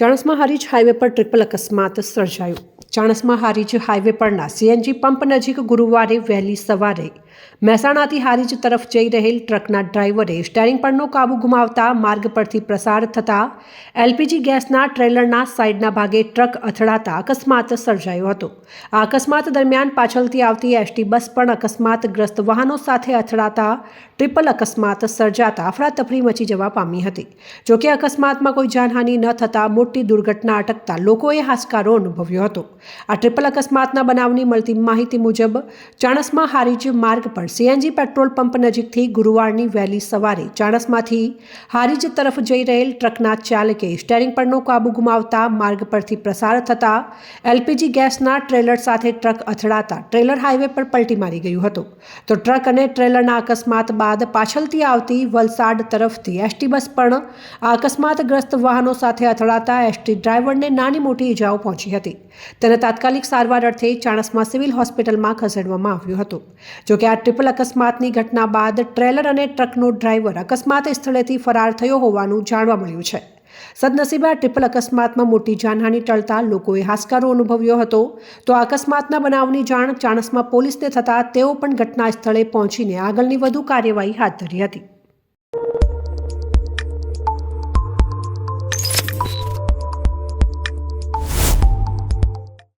Chanasma Harij highway પર triple અકસ્માત સર્જાયો. ચાણસ્મા હારીજ હાઈવે પરના સીએનજી પંપ નજીક ગુરુવારે વહેલી સવારે મહેસાણાથી હારીજ તરફ જઈ રહેલ ટ્રકના ડ્રાઈવરે સ્ટેરિંગ પરનો કાબુ ગુમાવતા માર્ગ પરથી પ્રસાર થતા એલપીજી ગેસના ટ્રેલરના સાઈડના ભાગે ટ્રક અથડાતા અકસ્માત સર્જાયો હતો. આ અકસ્માત દરમિયાન પાછળથી આવતી એસટી બસ પણ અકસ્માતગ્રસ્ત વાહનો સાથે અથડાતા ટ્રિપલ અકસ્માત સર્જાતા અફરાતફરી મચી જવા પામી હતી. જોકે અકસ્માતમાં કોઈ જાનહાનિ ન થતાં મોટી દુર્ઘટના અટકતા લોકોએ હાશકારો અનુભવ્યો હતો. આ ટ્રિપલ અકસ્માતના બનાવની મળતી માહિતી મુજબ, ચાણસમાં હારીજ માર્ગ પર સીએનજી પેટ્રોલ પંપ નજીકથી ગુરુવારની વહેલી સવારે ચાણસમાંથી હારીજ તરફ જઈ રહેલ ટ્રકના ચાલકે સ્ટેરિંગ પરનો કાબુ ગુમાવતા માર્ગ પરથી પ્રસાર થતા એલપીજી ગેસના ટ્રેલર સાથે ટ્રક અથડાતા ટ્રેલર હાઈવે પર પલટી મારી ગયું હતું. તો ટ્રક અને ટ્રેલરના અકસ્માત બાદ પાછળથી આવતી વલસાડ તરફથી એસટી બસ પણ અકસ્માતગ્રસ્ત વાહનો સાથે અથડાતા એસટી ડ્રાઈવરને નાની મોટી ઇજાઓ પહોંચી હતી. તેને તાત્કાલિક સારવાર અર્થે ચાણસમાં સિવિલ હોસ્પિટલમાં ખસેડવામાં આવ્યું હતું. જોકે આ ટ્રિપલ અકસ્માતની ઘટના બાદ ટ્રેલર અને ટ્રકનો ડ્રાઈવર અકસ્માત સ્થળેથી ફરાર થયો હોવાનું જાણવા મળ્યું છે. સદનસીબે આ ટ્રિપલ અકસ્માતમાં મોટી જાનહાનિ ટળતા લોકોએ હાશકારો અનુભવ્યો હતો. તો આ અકસ્માતના બનાવની જાણ ચાણસમાં પોલીસને થતાં તેઓ પણ ઘટના સ્થળે પહોંચીને આગળની વધુ કાર્યવાહી હાથ ધરી હતી.